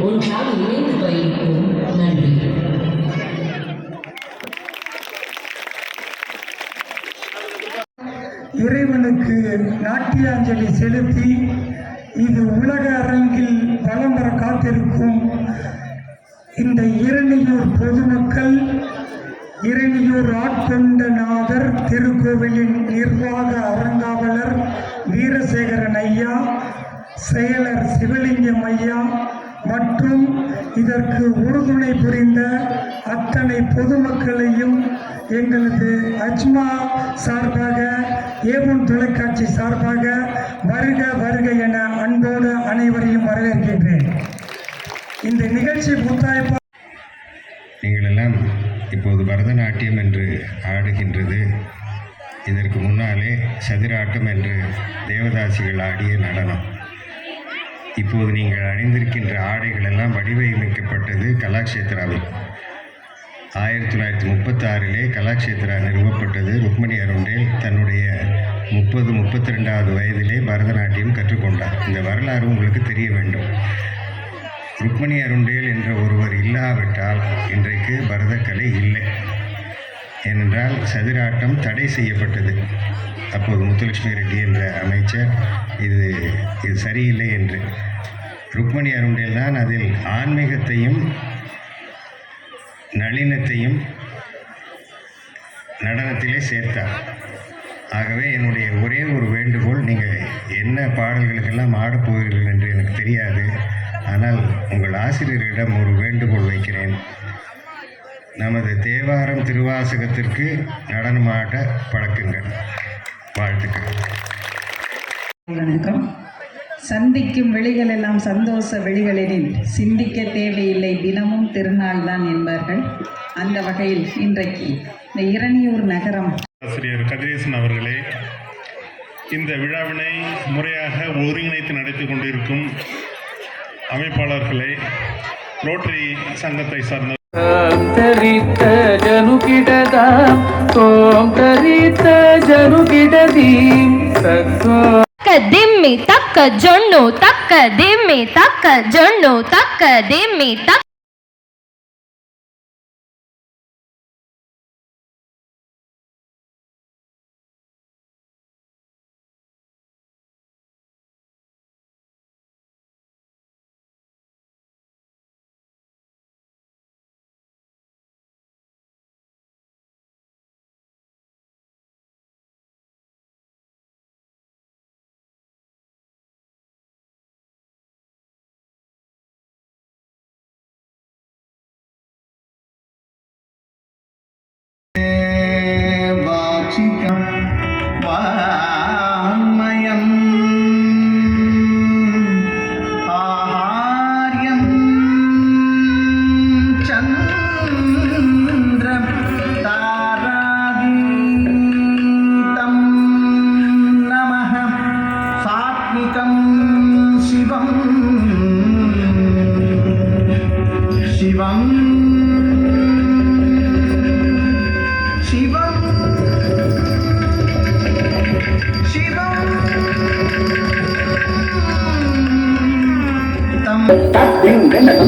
ஒன்றாக இணைந்து பயணிப்போம் நன்றி. இறைவனுக்கு நாட்டியாஞ்சலி செலுத்தி இது உலக காத்திருக்கும். இந்த இரணியூர் பொதுமக்கள் இரணியூர் ஆட்கொண்டநாதர் திருக்கோவிலின் நிர்வாக அறங்காவலர் வீரசேகரன் ஐயா செயலர் சிவலிங்கம் ஐயா மற்றும் இதற்கு உறுதுணை புரிந்த அத்தனை பொதுமக்களையும் எங்களது அஜ்மா சார்பாக ஏவன் தொலைக்காட்சி சார்பாக வருக வருக என அன்போடு அனைவரையும் வரவேற்கின்றேன். இந்த நிகழ்ச்சி முத்தாய்ப்பா நீங்கள் எல்லாம் இப்போது பரதநாட்டியம் என்று ஆடுகின்றது. இதற்கு முன்னாலே சதிராட்டம் என்று தேவதாசிகள் ஆடிய நடனம். இப்போது நீங்கள் அணிந்திருக்கின்ற ஆடைகள் எல்லாம் வடிவமைக்கப்பட்டது கலாக்ஷேத்ராவில். ஆயிரத்தி தொள்ளாயிரத்தி முப்பத்தாறிலே கலாக்ஷேத்ரா நிறுவப்பட்டது. ருக்மணி அருண்டேல் தன்னுடைய முப்பது முப்பத்தி ரெண்டாவது வயதிலே பரதநாட்டியம் கற்றுக்கொண்டார். இந்த வரலாறு உங்களுக்கு தெரிய வேண்டும். ருக்மணி அருண்டேல் என்ற ஒருவர் இல்லாவிட்டால் இன்றைக்கு பரதக்கலை இல்லை. ஏனென்றால் சதிராட்டம் தடை செய்யப்பட்டது. அப்போது முத்துலட்சுமி ரெட்டி என்ற அமைச்சர் இது இது சரியில்லை என்று. ருக்மணி அருண்டேல் தான் அதில் ஆன்மீகத்தையும் நளினத்தையும் நடனத்திலே சேர்த்தார். ஆகவே என்னுடைய ஒரே ஒரு வேண்டுகோள் நீங்கள் என்ன பாடல்களுக்கெல்லாம் ஆடப்போகிறீர்கள் என்று எனக்கு தெரியாது. ஆனால் உங்கள் ஆசிரியரிடம் ஒரு வேண்டுகோள் வைக்கிறேன். நமது தேவாரம் திருவாசகத்திற்கு நடனமாட பழக்குங்கள். வாழ்த்துக்கள். வணக்கம். சந்திக்கும் வெளிகள் எல்லாம் சந்தோஷ வெளிகளெனில் சிந்திக்க தேவையில்லை. தினமும் திருநாள் தான் என்பார்கள். அந்த வகையில் இன்றைக்கு இந்த இரணியூர் நகரம் ஆசிரியர் கதிரேசன் அவர்களே இந்த விழாவினை முறையாக ஒருங்கிணைத்து நடத்தி கொண்டிருக்கும் அமைப்பாளர்களே ரோட்டரி சங்கத்தை சார்ந்த ಓಂ ತರಿತ ಜನು ಗಿಡದಾಂ ಓಂ ತರಿತ ಜನು ಗಿಡದೀಂ ತಕ್ಕೋ ತಕ್ಕ ದಿಮ್ಮಿ ತಕ್ಕ ಜೊಣ್ಣು ತಕ್ಕ ದಿಮ್ಮಿ ತಕ್ಕ ಜೊಣ್ಣು ತಕ್ಕ ದಿಮ್ಮಿ ತಕ್ಕ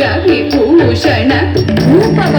ರವಿ ಭೂಷಣ ರೂಪವ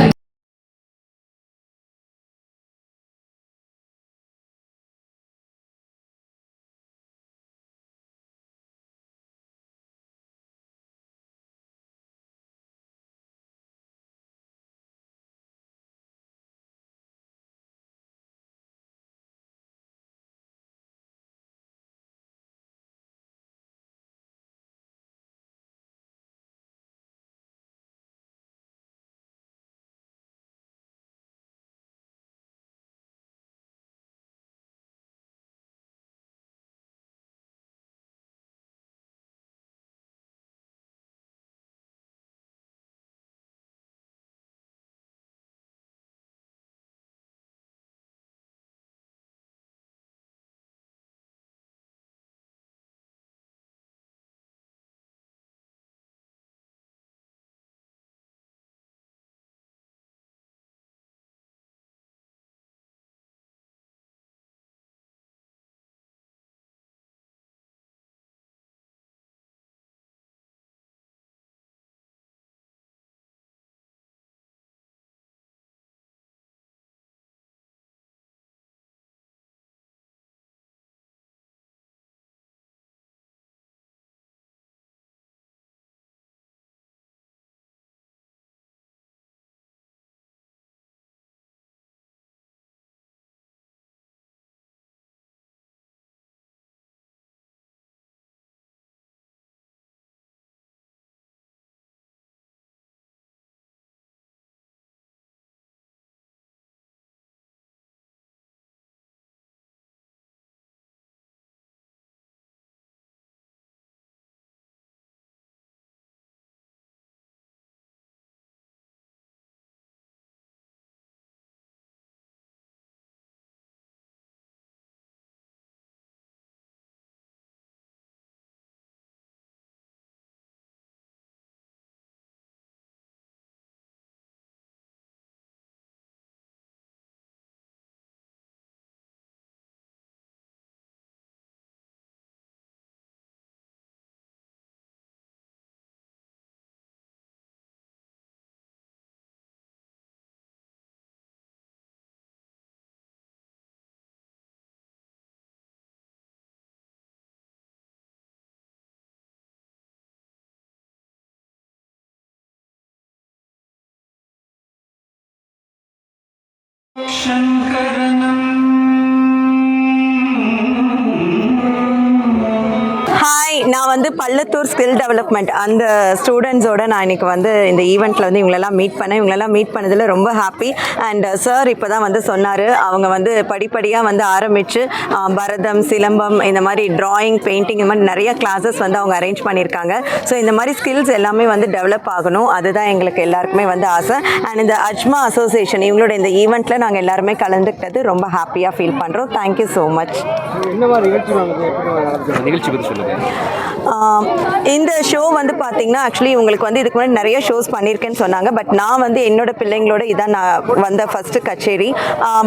ശങ്കരനം நான் வந்து பள்ளத்தூர் ஸ்கில் டெவலப்மெண்ட் அந்த ஸ்டூடெண்ட்ஸோட நான் இன்னைக்கு வந்து இந்த ஈவெண்ட்டில் வந்து இவங்களெல்லாம் மீட் பண்ணேன். இவங்களெல்லாம் மீட் பண்ணதில் ரொம்ப ஹாப்பி அண்ட் சார் இப்போ தான் வந்து சொன்னார். அவங்க வந்து படிப்படியாக வந்து ஆரம்பித்து பரதம் சிலம்பம் இந்த மாதிரி டிராயிங் பெயிண்டிங் இந்த மாதிரி நிறைய கிளாஸஸ் வந்து அவங்க அரேஞ்ச் பண்ணியிருக்காங்க. ஸோ இந்த மாதிரி ஸ்கில்ஸ் எல்லாமே வந்து டெவலப் ஆகணும். அதுதான் எங்களுக்கு எல்லாருக்குமே வந்து ஆசை. அண்ட் இந்த அஜ்மா அசோசியேஷன் இவங்களோட இந்த ஈவெண்ட்டில் நாங்கள் எல்லாருமே கலந்துக்கிட்டது ரொம்ப ஹாப்பியாக ஃபீல் பண்ணுறோம் தேங்க்யூ ஸோ மச் நிகழ்ச்சி பற்றி சொல்லுங்கள் இந்த ஷோ வந்து பார்த்தீங்கன்னா ஆக்சுவலி இவங்களுக்கு வந்து இதுக்கு முன்னாடி நிறைய ஷோஸ் பண்ணியிருக்கேன்னு சொன்னாங்க. பட் நான் வந்து என்னோட பிள்ளைங்களோட இதான் நான் வந்த ஃபஸ்ட்டு கச்சேரி.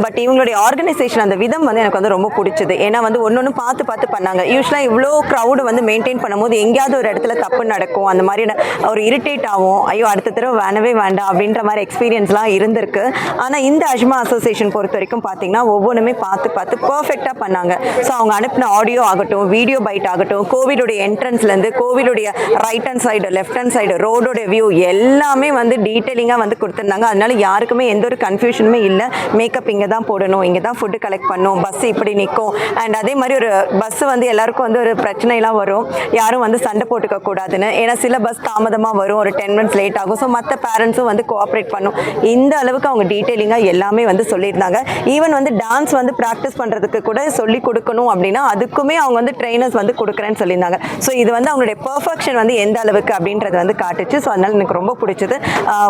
பட் இவங்களுடைய ஆர்கனைசேஷன் அந்த விதம் வந்து எனக்கு வந்து ரொம்ப பிடிச்சது. ஏன்னா வந்து ஒன்று ஒன்று பார்த்து பார்த்து பண்ணாங்க. யூஸ்வலாக இவ்வளோ க்ரௌடு வந்து மெயின்டைன் பண்ணும்போது எங்கேயாவது ஒரு இடத்துல தப்பு நடக்கும். அந்த மாதிரியான ஒரு இரிட்டேட் ஆகும். ஐயோ அடுத்த தடவை வேணவே வேண்டாம் அப்படின்ற மாதிரி எக்ஸ்பீரியன்ஸ்லாம் இருந்திருக்கு. ஆனால் இந்த அஜ்மா அசோசியேஷன் பொறுத்த வரைக்கும் பார்த்தீங்கன்னா ஒவ்வொன்றுமே பார்த்து பார்த்து பர்ஃபெக்டாக பண்ணாங்க. ஸோ அவங்க அனுப்பின ஆடியோ ஆகட்டும் வீடியோ பைட் ஆகட்டும் கோவிலுடைய என்ட்ரன்ஸ்லேருந்து கோவிலுடைய right hand side left hand side ரோடோட view எல்லாமே வந்து டீட்டெயிலிங்காக வந்து கொடுத்துருந்தாங்க. அதனால யாருக்குமே எந்த ஒரு கன்ஃபியூஷனுமே இல்லை. மேக்கப் இங்கே தான் போடணும் இங்கே தான் ஃபுட்டு கலெக்ட் பண்ணும் பஸ் இப்படி நிற்கும் அண்ட் அதே மாதிரி ஒரு பஸ் வந்து எல்லாருக்கும் வந்து ஒரு பிரச்சனைலாம் வரும். யாரும் வந்து சண்டை போட்டுக்க கூடாதுன்னு. ஏன்னா சில பஸ் தாமதமாக வரும் ஒரு டென் மினிட்ஸ் லேட் ஆகும். ஸோ மற்ற பேரண்ட்ஸும் வந்து கோஆப்ரேட் பண்ணும். இந்த அளவுக்கு அவங்க டீட்டெயிலிங்காக எல்லாமே வந்து சொல்லியிருந்தாங்க. ஈவன் வந்து டான்ஸ் வந்து ப்ராக்டிஸ் பண்ணுறதுக்கு கூட சொல்லி கொடுக்கணும் அப்படின்னா அதுக்குமே அவங்க வந்து ட்ரைனர்ஸ் வந்து கொடுக்குறேன்னு சொல்லியிருந்தாங்க. ஸோ இது வந்து அவங்களுடைய பர்ஃபெக்ஷன் வந்து எந்த அளவுக்கு அப்படின்றது வந்து காட்டுச்சு. ஸோ அதனால் எனக்கு ரொம்ப பிடிச்சது.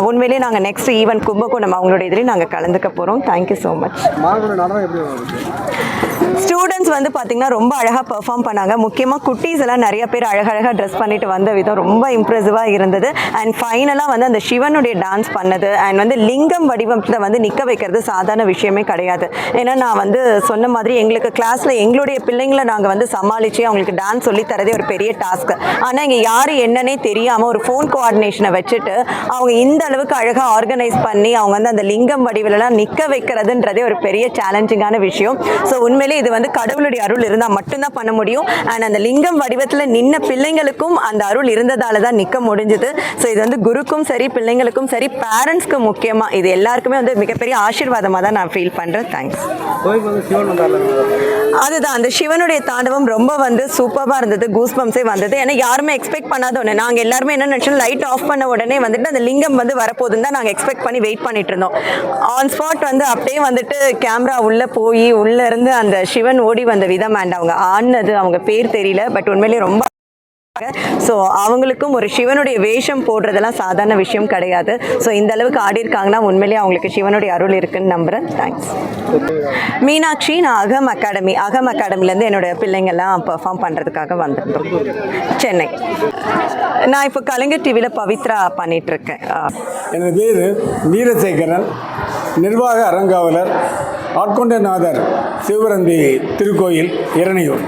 உண்மையிலேயே நாங்கள் நெக்ஸ்ட் ஈவென்ட் கும்பகோணம் அவங்களுடைய இதுலேயும் நாங்கள் கலந்துக்க போகிறோம் தேங்க்யூ ஸோ மச் ஸ்டூடெண்ட்ஸ் வந்து பார்த்தீங்கன்னா ரொம்ப அழகாக பெர்ஃபார்ம் பண்ணாங்க. முக்கியமாக குட்டீஸ் எல்லாம் நிறைய பேர் அழகழகாக ட்ரெஸ் பண்ணிட்டு வந்த விதம் ரொம்ப இம்ப்ரெசிவாக இருந்தது. அண்ட் ஃபைனலாக வந்து அந்த சிவனுடைய டான்ஸ் பண்ணது. அண்ட் வந்து லிங்கம் வடிவத்தில் வந்து நிற்க வைக்கிறது சாதாரண விஷயமே கிடையாது. ஏன்னா நான் வந்து சொன்ன மாதிரி எங்களுக்கு கிளாஸில் எங்களுடைய பிள்ளைங்களை நாங்கள் வந்து சமாளித்து அவங்களுக்கு டான்ஸ் சொல்லி தரதே ஒரு பெரிய டாஸ்க் ஆனால் இங்கே யார் என்னன்னே தெரியாமல் ஒரு ஃபோன் கோஆர்டினேஷனை வச்சுட்டு அவங்க இந்த அளவுக்கு அழகாக ஆர்கனைஸ் பண்ணி அவங்க வந்து அந்த லிங்கம் வடிவிலலாம் நிற்க வைக்கிறதுன்றதே ஒரு பெரிய சேலஞ்சிங்கான விஷயம். ஸோ உண்மையிலே இது வந்து கடவுளுடைய அருள் இருந்தால் மட்டும்தான் பண்ண முடியும். அண்ட் அந்த லிங்கம் வடிவத்தில் நின்ன பிள்ளைங்களுக்கும் அந்த அருள் இருந்ததால தான் நிற்க முடிஞ்சது. ஸோ இது வந்து குருக்கும் சரி பிள்ளைங்களுக்கும் சரி பேரண்ட்ஸ்க்கு முக்கியமாக இது எல்லாருக்குமே வந்து மிகப்பெரிய ஆசீர்வாதமாக தான் நான் ஃபீல் பண்ணுறேன் தேங்க்ஸ் அதுதான் அந்த சிவனுடைய தாண்டவம் ரொம்ப வந்து சூப்பராக இருந்தது கூஸ் பம்ஸே வந்தது. ஏன்னா யாருமே எக்ஸ்பெக்ட் பண்ணாத ஒன்று நாங்கள் எல்லாருமே என்ன நினச்சோம் லைட் ஆஃப் பண்ண உடனே வந்துட்டு அந்த லிங்கம் வந்து வரப்போதுன்னு தான் நாங்கள் எக்ஸ்பெக்ட் பண்ணி வெயிட் பண்ணிட்டு இருந்தோம். ஆன் ஸ்பாட் வந்து அப்படியே வந்துட்டு கேமரா உள்ளே போய் உள்ளே இருந்து அந்த சிவன் ஓடி வந்த விதம் அண்ட் அவங்க ஆடினது அவங்க பேர் தெரியல பட் உண்மையிலேயே ரொம்ப ஸோ அவங்களுக்கும் ஒரு சிவனுடைய வேஷம் போடுறதெல்லாம் சாதாரண விஷயம் கிடையாது. ஸோ இந்த அளவுக்கு ஆடி இருக்காங்கன்னா உண்மையிலேயே அவங்களுக்கு சிவனுடைய அருள் இருக்குன்னு நம்புகிறேன் தேங்க்ஸ் மீனாட்சி நான் அகம் அகாடமி அகம் அகாடமிலேருந்து என்னோட பிள்ளைங்கள்லாம் பெர்ஃபார்ம் பண்ணுறதுக்காக வந்திருந்தோம் சென்னை. நான் இப்போ கலைஞர் டிவியில் பவித்ரா பண்ணிகிட்ருக்கேன் எனது பேர் வீரசேகரன் நிர்வாக அறங்காவலர் ஆட்கொண்டநாதர் சிவபரந்தி திருக்கோயில் இரணியூர்.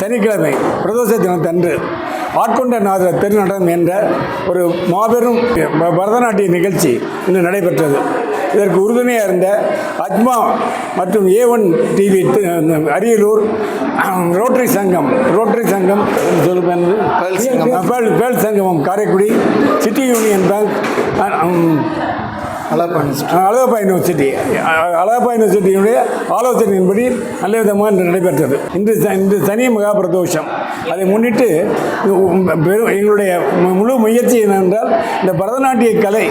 சனிக்கிழமை பிரதோஷ தினத்தன்று ஆட்கொண்டநாதர் திருநடனம் என்ற ஒரு மாபெரும் பரதநாட்டிய நிகழ்ச்சி இன்று நடைபெற்றது. இதற்கு உறுதுணையாக இருந்த அஜ்மா மற்றும் A one TV Ariyalur rotary சங்கம் ரோட்டரி சங்கம் பேர்ல் சங்கமம் Karaikudi city union bank Alagappa university அ- அழகப்பா யூனிவர்சிட்டியினுடைய ஆலோசனையின்படி நல்ல விதமாக இன்று நடைபெற்றது. இன்று ச- இன்று சனி மகா பிரதோஷம் அதை முன்னிட்டு பெரும் எங்களுடைய முழு முயற்சி என்னவென்றால் இந்த பரதநாட்டிய கலை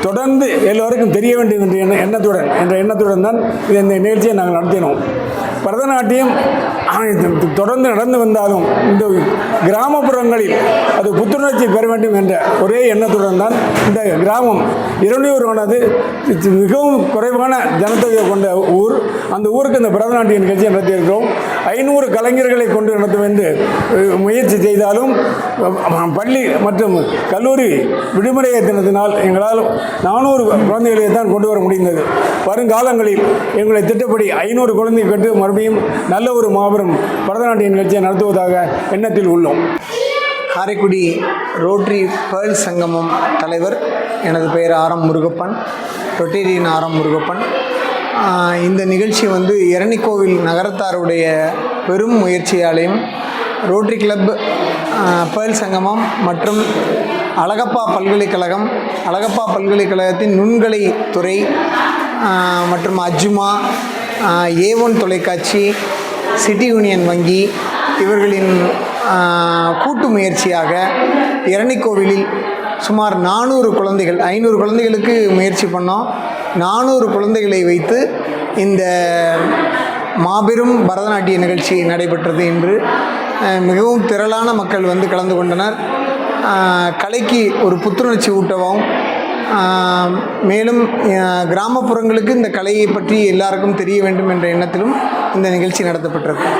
தொடர்ந்து எல்லோருக்கும் தெரிய வேண்டும் என்ற எண்ண எண்ணத்துடன் என்ற எண்ணத்துடன் தான் இந்த நிகழ்ச்சியை நாங்கள் நடத்தினோம். பரதநாட்டியம் தொடர்ந்து நடந்து வந்தாலும் இந்த கிராமப்புறங்களில் அது புத்துணர்ச்சி பெற வேண்டும் என்ற ஒரே எண்ணத்துடன் தான் இந்த கிராமம். இருநூறானது மிகவும் குறைவான ஜனத்தொகை கொண்ட ஊர். அந்த ஊருக்கு இந்த பரதநாட்டிய நிகழ்ச்சியை நடத்தியிருக்கிறோம். ஐநூறு கலைஞர்களை கொண்டு நடத்தும் என்று முயற்சி செய்தாலும் பள்ளி மற்றும் கல்லூரி விடுமுறை தினத்தினால் எங்களால் நானூறு குழந்தைகளை தான் கொண்டு வர முடிந்தது. வருங்காலங்களில் எங்களை திட்டப்படி ஐநூறு குழந்தை கண்டு மறுபடியும் நல்ல ஒரு மாபெரும் பரதநாட்டிய நிகழ்ச்சியை நடத்துவதாக எண்ணத்தில் உள்ளோம். காரைக்குடி ரோட்டரி பேர்ல் சங்கமம் தலைவர் எனது பெயர் ஆரம் முருகப்பன் ரொட்டேரியன் ஆரம் முருகப்பன். இந்த நிகழ்ச்சி வந்து இரணிக்கோவில் நகரத்தாருடைய பெரும் முயற்சியாலையும் ரோட்டரி கிளப் பேர்ல் சங்கமம் மற்றும் அழகப்பா பல்கலைக்கழகம் அழகப்பா பல்கலைக்கழகத்தின் நுண்கலை துறை மற்றும் அஜ்மா ஏ ஒன் தொலைக்காட்சி சிட்டி யூனியன் வங்கி இவர்களின் கூட்டு முயற்சியாக இரணிக்கோவிலில் சுமார் நானூறு குழந்தைகள் ஐநூறு குழந்தைகளுக்கு முயற்சி பண்ணோம். நானூறு குழந்தைகளை வைத்து இந்த மாபெரும் பரதநாட்டிய நிகழ்ச்சி நடைபெற்றது என்று மிகவும் திரளான மக்கள் வந்து கலந்து கொண்டனர். கலைக்கு ஒரு புத்துணர்ச்சி ஊட்டவும் மேலும் கிராமப்புறங்களுக்கு இந்த கலையை பற்றி எல்லாருக்கும் தெரிய வேண்டும் என்ற எண்ணத்திலும் இந்த நிகழ்ச்சி நடத்தப்பட்டிருக்கும்